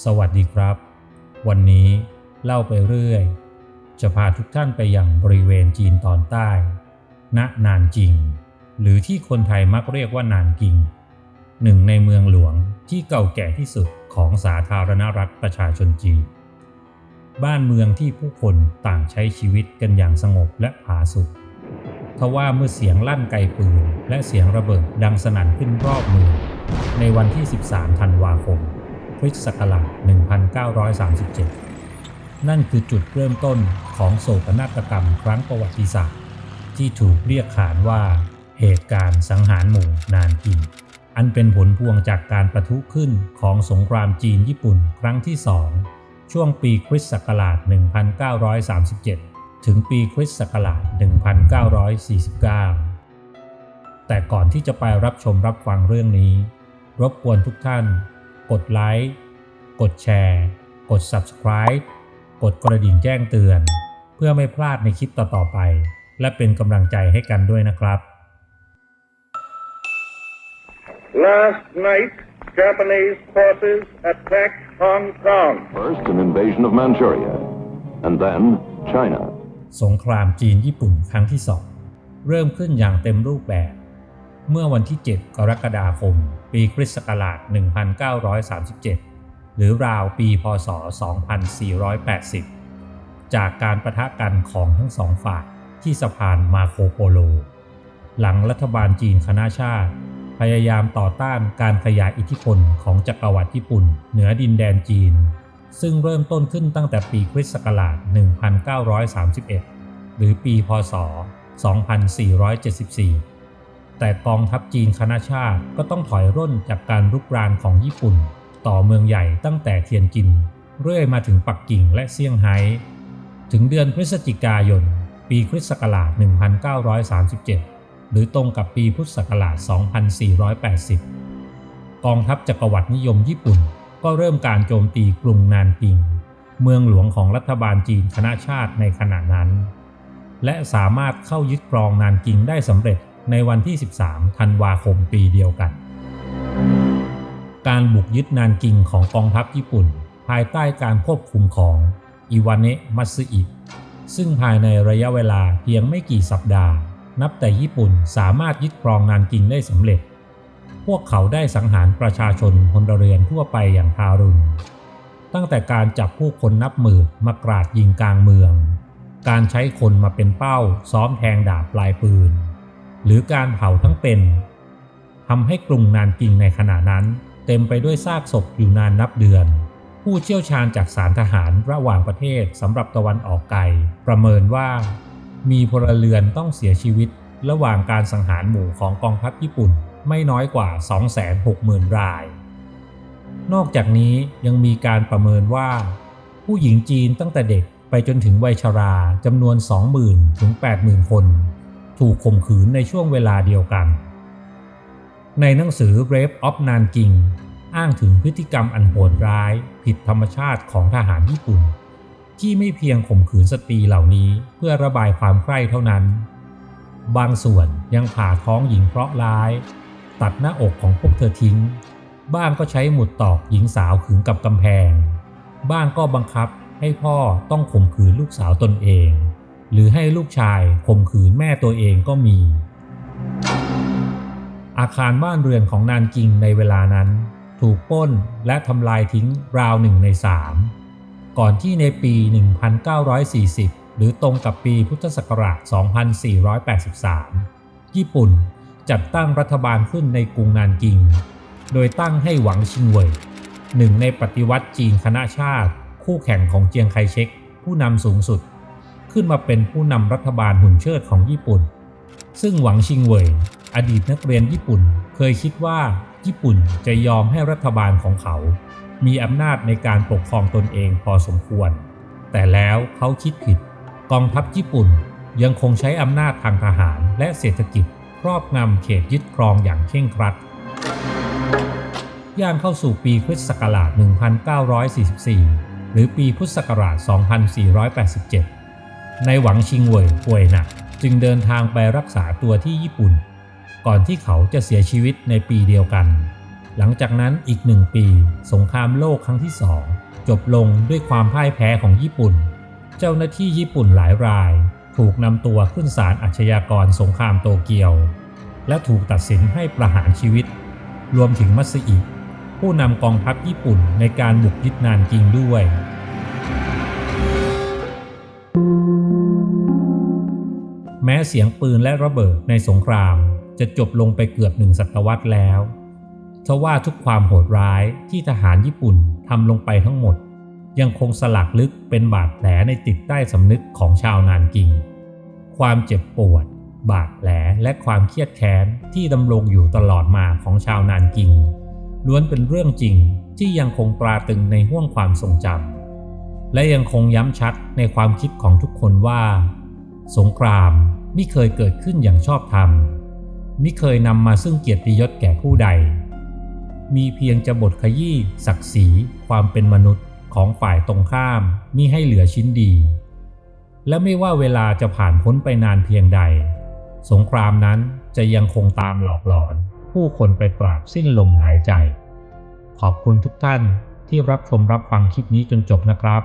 สวัสดีครับ วันนี้เล่าไปเรื่อย จะพาทุกท่านไปยังบริเวณจีนตอนใต้ ณ นานจิง หรือที่คนไทยมักเรียกว่านานกิง หนึ่งในเมืองหลวงที่เก่าแก่ที่สุดของสาธารณรัฐประชาชนจีน บ้านเมืองที่ผู้คนต่างใช้ชีวิตกันอย่างสงบและผาสุกทว่าเมื่อเสียงลั่นไกปืนและเสียงระเบิดดังสนั่นขึ้นรอบเมืองในวันที่ 13 ธันวาคม ริสต์ศักราช 1937 นั่นคือจุดเริ่มต้นของโศกนาฏกรรมครั้งประวัติศาสตร์ ที่ถูกเรียกขานว่าเหตุการณ์สังหารหมู่นานกิงอันเป็นผลพวงจากการประทุขึ้นของสงครามจีนญี่ปุ่นครั้งที่สองช่วงปีคริสต์ศักราช 1937 ถึงปีคริสต์ศักราช 1949 แต่ก่อนที่จะไปรับชมรับฟังเรื่องนี้ รบกวนทุกท่าน กดไลค์ กดแชร์ กด Subscribe กดกระดิ่งแจ้งเตือน เพื่อไม่พลาดในคลิปต่อๆไป และเป็นกำลังใจให้กันด้วยนะครับ Last night, Japanese forces attacked Hong Kong. First, an invasion of Manchuria, and then China. สงครามจีนญี่ปุ่นครั้งที่สองเริ่มขึ้นอย่างเต็มรูปแบบ เมื่อวันที่ 7 กรกฎาคม ปีคริสต์ศักราช 1937 หรือราวปีพศ 2480 จากการประทะกันของทั้งสองฝ่ายที่สะพานมาโคโปโล หลังรัฐบาลจีนคณะชาติ พยายามต่อต้านการขยายอิทธิพลของจักรวรรดิญี่ปุ่น เหนือดินแดนจีน ซึ่งเริ่มต้นขึ้นตั้งแต่ปีคริสต์ศักราช 1931 หรือปีพศ 2474 แต่กองทัพจีนคณะชาติก็ต้องถอยร่นจากการรุกรานของญี่ปุ่น ต่อเมืองใหญ่ตั้งแต่เทียนจิน เรื่อยมาถึงปักกิ่งและเซี่ยงไฮ้ ถึงเดือนพฤศจิกายน ปีคริสต์ศักราช 1937 หรือตรงกับปีพุทธศักราช 2480 กองทัพจักรวรรดินิยมญี่ปุ่น ก็เริ่มการโจมตีกรุงนานกิง เมืองหลวงของรัฐบาลจีนคณะชาติในขณะนั้น และสามารถเข้ายึดครองนานกิงได้สำเร็จ ในวันที่ 13 ธันวาคมปีเดียวกัน การบุกยึดนานกิงของกองทัพญี่ปุ่น ภายใต้การควบคุมของอิวาเนะมัตสึอิซึ่งภายในระยะเวลาเพียงไม่กี่สัปดาห์ นับแต่ญี่ปุ่นสามารถยึดครองนานกิงได้สำเร็จ พวกเขาได้สังหารประชาชนพลเรือนทั่วไปอย่างทารุณ ตั้งแต่การจับผู้คนนับหมื่นมากราดยิงกลางเมือง การใช้คนมาเป็นเป้าซ้อมแทงดาบปลายปืน หรือการเผาทั้งเป็นทำให้กรุงนานกิงในขณะนั้น เต็มไปด้วยซากศพอยู่นานนับเดือน ผู้เชี่ยวชาญจากสารทหารระหว่างประเทศสำหรับตะวันออกไกลประเมินว่า มีพลเรือนต้องเสียชีวิต ระหว่างการสังหารหมู่ของกองทัพญี่ปุ่นไม่น้อยกว่า 260,000 ราย นอกจากนี้ยังมีการประเมินว่า ผู้หญิงจีนตั้งแต่เด็กไปจนถึงวัยชราจำนวน 20,000 ถึง 80,000 คน ถูกข่มขืนในช่วงเวลาเดียวกัน ในหนังสือ Rape of Nanking อ้างถึงพฤติกรรมอันโหดร้าย ผิดธรรมชาติของทหารญี่ปุ่น ที่ไม่เพียงข่มขืนสตรีเหล่านี้เพื่อระบายความใคร่เท่านั้น บางส่วนยังผ่าท้องหญิงเพราะร้าย ตัดหน้าอกของพวกเธอทิ้ง บ้างก็ใช้หมุดตอกหญิงสาวขึงกับกำแพง บ้างก็บังคับให้พ่อต้องข่มขืนลูกสาวตนเอง หรือให้ลูกชายข่มขืนแม่ตัวเองก็มี อาคารบ้านเรือนของนานกิงในเวลานั้น ถูกป้นและทำลายทิ้งราวหนึ่งในสามก่อนที่ในปี 1940 หรือตรงกับปีพุทธศักราช 2483 ญี่ปุ่นจัดตั้งรัฐบาลขึ้นในกรุงนานกิง โดยตั้งให้หวังชิงเว่ยหนึ่งในปฏิวัติจีนคณะชาติ คู่แข่งของเจียงไคเชกผู้นำสูงสุด ขึ้นมาเป็นผู้นำรัฐบาลหุ่นเชิดของญี่ปุ่น ซึ่งหวังชิงเว่ยอดีตนักเรียนญี่ปุ่น เคยคิดว่าญี่ปุ่นจะยอมให้รัฐบาลของเขา มีอำนาจในการปกครองตนเองพอสมควร แต่แล้วเขาคิดผิด กองทัพญี่ปุ่นยังคงใช้อำนาจทางทหารและเศรษฐกิจครอบงำเขตยึดครองอย่างเคร่งครัด ย่างเข้าสู่ปีคริสต์ศักราช 1944 หรือปีพุทธศักราช 2487 ในหวังชิงเว่ยป่วยหนัก จึงเดินทางไปรักษาตัวที่ญี่ปุ่น ก่อนที่เขาจะเสียชีวิตในปีเดียวกัน หลังจากนั้นอีกหนึ่งปี สงครามโลกครั้งที่สองจบลงด้วยความพ่ายแพ้ของญี่ปุ่น เจ้าหน้าที่ญี่ปุ่นหลายราย ถูกนำตัวขึ้นศาลอาชญากรสงครามโตเกียว และถูกตัดสินให้ประหารชีวิต รวมถึงมัตสึอิผู้นำกองทัพญี่ปุ่นในการบุกยึดนานกิงด้วย แม้เสียงปืนและระเบิดในสงคราม จะจบลงไปเกือบหนึ่งศตวรรษแล้วทว่าทุกความโหดร้ายที่ทหารญี่ปุ่นทำลงไปทั้งหมด ยังคงสลักลึกเป็นบาดแผลในจิตใต้สำนึกของชาวนานกิง ความเจ็บปวด บาดแผลและความเครียดแค้นที่ดำรงอยู่ตลอดมาของชาวนานกิง ล้วนเป็นเรื่องจริงที่ยังคงตราตรึงในห้วงความทรงจำและยังคงย้ำชัดในความคิดของทุกคนว่า สงครามไม่เคยเกิดขึ้นอย่างชอบธรรมมิเคยนำมาซึ่งเกียรติยศแก่ผู้ใด มีเพียงจะบทขยี้ศักดิ์ศรีความเป็นมนุษย์ของฝ่ายตรงข้ามมิให้เหลือชิ้นดี และไม่ว่าเวลาจะผ่านพ้นไปนานเพียงใด สงครามนั้นจะยังคงตามหลอกหลอน ผู้คนไปตราบสิ้นลมหายใจ ขอบคุณทุกท่านที่รับชมรับฟังคลิปนี้จนจบนะครับ